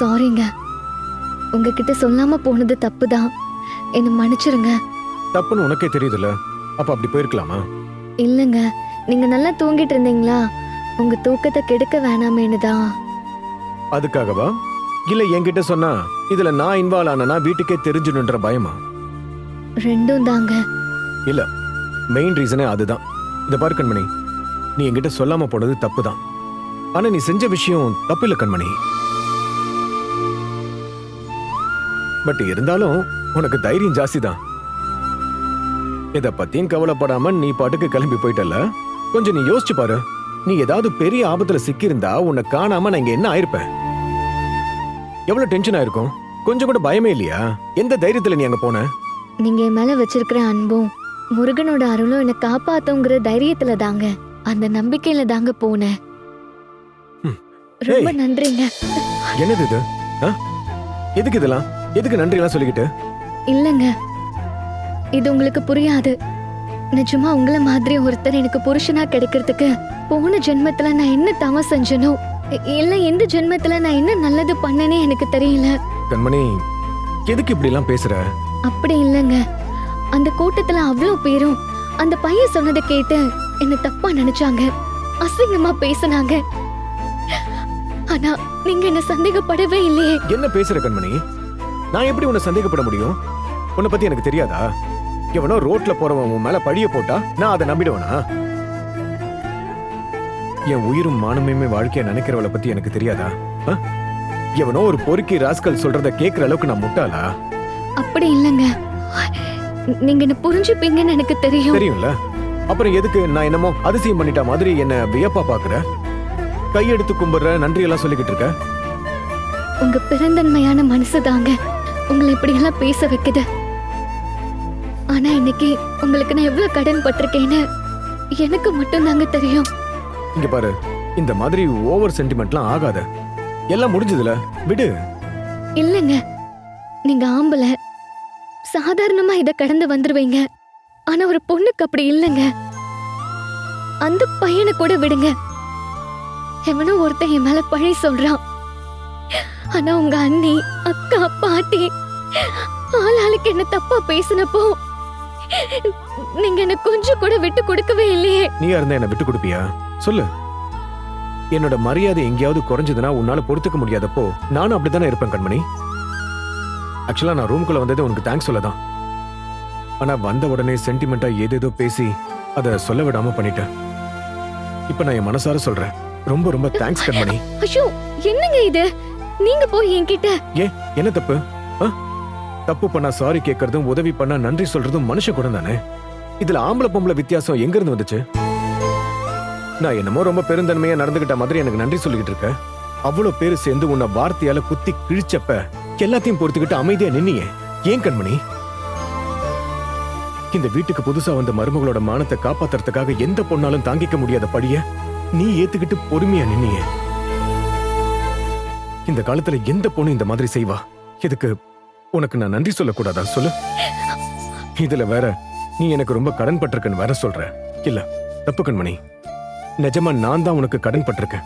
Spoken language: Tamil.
சாரிங்க உங்ககிட்ட சொல்லாம போனது தப்பு தான் என்னை மன்னிச்சிருங்க. தப்புன்னு உனக்கே தெரியுதுல்ல? அப்ப அப்படி போயிருக்கலாமா? இல்லைங்க. நீங்க நல்லா தூங்கிட்டு இருந்தீங்களா? உங்க தூக்கத்தை கெடுக்க வேணாமேன்னு தான் அதுக்காகவா? இல்ல என்கிட்ட சொன்னா இதுல நான் இன்வால்வ் ஆனனா வீட்டுக்கே தெரிஞ்சுடுன்ற பயமா? ரெண்டும் தாங்க. இல்ல. மெயின் ரீசனே அதுதான். இத பாரு கண்மணி. நீ என்கிட்ட சொல்லாம போனது தப்பு தான் ஆனா நீ செஞ்ச விஷயம் தப்பு இல்ல கண்மணி. பட் இருந்தாலும் உனக்கு தைரியம் ஜாஸ்தி தான் இத பத்தியும் கவலைப்படாம நீ பாட்டுக்கு கிளம்பி போயிட்டல கொஞ்சம் நீ யோசிச்சு பாரு. நீ ஏதாவது பெரிய ஆபத்துல சிக்கியிருந்தா உன்னை காணாம நான் இங்க என்ன ஆயிருப்பேன்? எவ்வளவு டென்ஷன் ஆயிருக்கும்? கொஞ்சம் கூட பயமே இல்லையா? எந்த தைரியத்துல நீ அங்க போன? நீங்க என் மேல வச்சிருக்கிற அன்பும் முருகனோட அருளும் என்னை காப்பாத்துங்கிற தைரியத்துல தாங்க. அந்த நம்பிக்கையில தாங்க போனேன். ரொம்ப. நன்றிங்க. என்னது இது? எதுக்கு இதெல்லாம்? எதுக்கு நன்றி எல்லாம் சொல்லிக்கிட்டு? இல்லைங்க. இது உங்களுக்கு புரியாது. நிஜமா உங்கள மாதிரி ஒருத்தர் எனக்கு புருஷனா கிடைக்கிறதுக்கு போன ஜென்மத்துல நான் என்ன தவம் செஞ்சனோ இ- இல்ல இந்த ஜென்மத்துல நான் என்ன நல்லது பண்ணனே எனக்கு தெரியல. கண்மணி எதுக்கு இப்படி எல்லாம் பேசுற? அப்படி இல்லைங்க. அந்த கூட்டத்துல அவ்வளோ பேரும் அந்த பையன் சொன்னதை கேட்டு என்ன தப்பா நினைச்சாங்க. அசிங்கமா பேசுனாங்க. ஆனா நீங்க என்ன சந்தேகப்படவே இல்லையே. என்ன பேசுற கண்மணி? நான் எப்படி உன்னை சந்தேகப்பட முடியும்? உன்னை பத்தி எனக்கு தெரியாதா? எவனோ ரோட்ல போறவன் உன் மேல பழிய போட்டா நான் அதை நம்பிடுவேனா? என் உயிரும் மானமே வாழ்க்கைய நினைக்கிறவளை பத்தி எனக்கு தெரியாதா? எவனோ ஒரு பொறுக்கி ராஸ்கல் சொல்றத கேக்குற அளவுக்கு நான் முட்டாளா? அப்படி இல்லைங்க. நீங்க என்ன புரிஞ்சுப்பீங்கன்னு எனக்கு தெரியும். தெரியும்ல. அப்புறம் எதுக்கு நான் என்னமோ அதிசயம் பண்ணிட்ட மாதிரி என்ன வியப்பா பாக்குற? கையெடுத்து கும்பிடுற நன்றி எல்லாம் சொல்லிக்கிட்டு இருக்க? உங்க பெருந்தன்மையான மனசு தாங்க உங்களை இப்படி எல்லாம் பேச வைக்குது. ஆனா இன்னைக்கு உங்களுக்கு நான் எவ்வளவு கடன் பட்டிருக்கேன்னு எனக்கு மட்டும் தாங்க தெரியும். இங்க பாரு இந்த மாதிரி ஓவர் சென்டிமெண்ட்லாம் ஆகாத. எல்லாம் முடிஞ்சதுல விடு. இல்லைங்க. நீங்க ஆம்பளை. சாதாரணமா இத கடந்து வந்துருவீங்க. ஆனா ஒரு பொண்ணுக்கு அப்படி இல்லைங்க. அந்த பையனை கூட விடுங்க. எவனோ ஒருத்தன் என் மேல பழி சொல்றான். ஆனா உங்க அண்ணி அக்கா பாட்டி ஆளாளுக்கு என்ன தப்பா பேசினப்போ நீங்க என்ன கொஞ்சம் கூட விட்டு கொடுக்கவே இல்லையே. நீயா இருந்தா என்ன விட்டு கொடுப்பியா? சொல்லு. என்னோட மரியாதை எங்கேயாவது குறைஞ்சதுன்னா உன்னால பொறுத்துக்க முடியாதப்போ நானும் அப்படித்தானே இருப்பேன் கண்மணி. ஆக்சுவலா நான் ரூம்குள்ள வந்தது உனக்கு தேங்க்ஸ் சொல்லதான். ஆனா வந்த உடனே சென்டிமெண்டா ஏதேதோ பேசி அத சொல்ல விடாம பண்ணிட்டேன். இப்ப நான் என் மனசார சொல்றேன். ரொம்ப ரொம்ப தேங்க்ஸ் கண்மணி. ஐயோ என்னங்க இது? நீங்க போய் என்கிட்ட. ஏன் என்ன தப்பு? தப்பு பண்ணா சாரி கேட்கறதும் உதவி பண்ணா நன்றி சொல்றதும் மனுஷ குணம் தானே? இதுல ஆம்பளை பொம்பளை வித்தியாசம் எங்க இருந்து வந்துச்சு? நான் என்னமோ ரொம்ப பெருந்தன்மையா நடந்துகிட்ட மாதிரி எனக்கு நன்றி சொல்லிக்கிட்டு இருக்க. அவ்வளவு பேரு சேர்ந்து உன்னை வார்த்தையால குத்தி கிழிச்சப்ப எல்லாத்தையும் பொறுத்துக்கிட்டு அமைதியா நின்னியே. ஏன் கண்மணி? இந்த வீட்டுக்கு புதுசா வந்த மருமகளோட மானத்தை காப்பாத்துறதுக்காக எந்த பொண்ணாலும் தாங்கிக்க முடியாத படிய நீ ஏத்துக்கிட்டு பொறுமையா நின்னியே. இந்த காலத்துல எந்த பொண்ணு இந்த மாதிரி செய்வா? இதுக்கு உனக்கு நான் நன்றி சொல்லக்கூடாதா? சொல்லு. இதுல வேற நீ எனக்கு ரொம்ப கடன் பட்டிருக்கன்னு வேற சொல்ற. இல்ல தப்பு கண்மணி. நிஜமா நான் தான் உனக்கு கடன் பட்டிருக்கேன்.